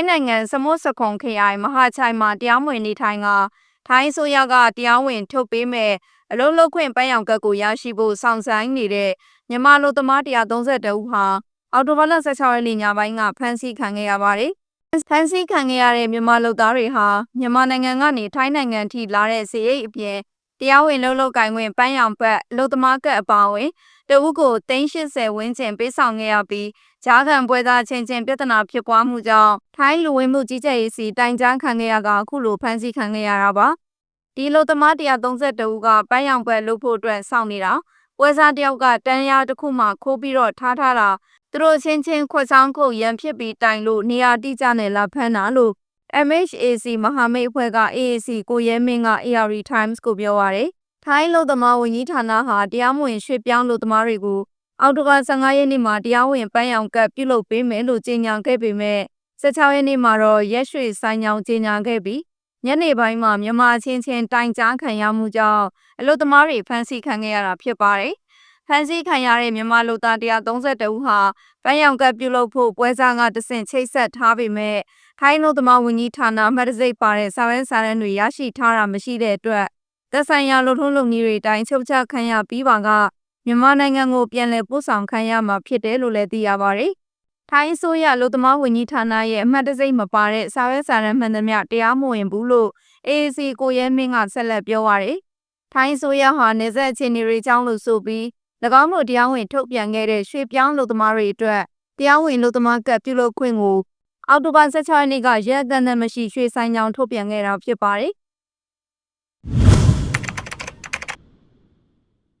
င်းနိုင်ငံစမုတ်စခွန်ခရိုင်မဟာချိုင်မှာတရားမဝင်နေထိုင်ကထိုင်းဆိုရကတရားဝင်ထုတ်ပေးမဲ့အလုံးလုံးခွင့်ပန်းရောင်ကတ်ကိုရရှိဖို့စောင့်ဆိုင်နေတဲ့မြန်မာလူသမား132ဦးဟာအော်တိုဘာလ16ရက်နေ့ညပိုင်းကဖမ်းဆီးခံခဲ့ရပါတယ်။ဖမ်းဆီးခံခဲ့ရတဲ့မြန်မာလူသားတွေဟာမြန်မာနိုင်ငံကနေထိုင်းနိုင်ငံထိလာတဲ့စီရိတ်အပြင် တရားဝင်လုံလောက်ကိုင်ခွင့်ပန်းရောင်ဘက်လူသမားကတ်အပါအဝင်တအုပ်ကို380ဝန်းကျင်ပေးဆောင်ခဲ့ရပြီးဂျားခံပွဲသားချင်းချင်းပြဿနာဖြစ်ပွားမှုကြောင့်ထိုင်းလူဝင်မှုကြီးကြပ်ရေးစီတိုင်ကြားခံခဲ့ရကအခုလိုဖမ်းဆီးခံခဲ့ရတာပါဒီလူသမား132ဦးကပန်းရောင်ဘက်လုပ်ဖို့အတွက်စောင့်နေတာပွဲစားတယောက်ကတန်းရာတစ်ခုမှခိုးပြီးတော့ထားထားတာသူတို့ချင်းချင်းခွတ်ဆောင်ခုတ်ရန်ဖြစ်ပြီးတိုင်လို့နေရာတိကျနဲ့လာဖမ်းတာလို့ MHAC မဟာမိတ်အဖွဲ့က AAC ကိုရဲမင်းက AR Times ကိုပြောပါရယ်ထိုင်းလူသမားဝန်ကြီးဌာနဟာတရားမဝင်ရွှေ့ပြောင်းလူသမားတွေကိုအောက်တိုဘာ15ရက်နေ့မှာတရားဝင်ပန်းရောင်ကတ်ပြုလုပ်ပေးမယ်လို့ကြေညာခဲ့ပေမဲ့16ရက်နေ့မှာတော့ရက်ရွှေဆိုင်ကြောင်ကြေညာခဲ့ပြီးညနေပိုင်းမှာမြန်မာချင်းချင်းတိုင်ကြားခံရမှုကြောင့်အလို့သမားတွေဖမ်းဆီးခံခဲ့ရတာဖြစ်ပါတယ်။ ဖမ်းဆီးခံရတဲ့မြန်မာလူသား132ဦးဟာပန်းရောင်ကတ်ပြုလုပ်ဖို့ပွဲစားကတဆင့်ချိတ်ဆက်ထားပေမဲ့ထိုင်းလူသမားဝန်ကြီးဌာနမှတ်တံဆိပ်ပါတဲ့စာရွက်စာတမ်းတွေရရှိထားတာမရှိတဲ့အတွက်သက်ဆိုင်ရာလူထုလုံနည်းတွေတိုင်းချုပ်ချခံရပြီးပါကမြန်မာနိုင်ငံကိုပြန်လည်ပို့ဆောင်ခံရမှာဖြစ်တယ်လို့လည်းသိရပါတယ်။ထိုင်းအစိုးရလူသမားဝန်ကြီးဌာနရဲ့အမှတ်တံဆိပ်မပါတဲ့စာရွက်စာတမ်းမှန်သမျှတရားမဝင်ဘူးလို့ AAC ကိုရဲမင်းကဆက်လက်ပြောပါရယ်။ထိုင်းအစိုးရဟာနေဆက်အခြေအနေတွေကြောင်းလို့ဆိုပြီး၎ င်းတို့တရားဝင်ထုတ်ပြန်ခဲ့တဲ့ရွှေပြောင်းလူသမားတွေအတွက်တရားဝင်လူသမားကတ်ပြုလုပ်ခွင့်ကိုအောက်တိုဘာ16ရက်နေ့ကရဲအကန့်အသတ်မရှိရွှေဆိုင်ကြောင်ထုတ်ပြန်ခဲ့တာဖြစ်ပါတယ်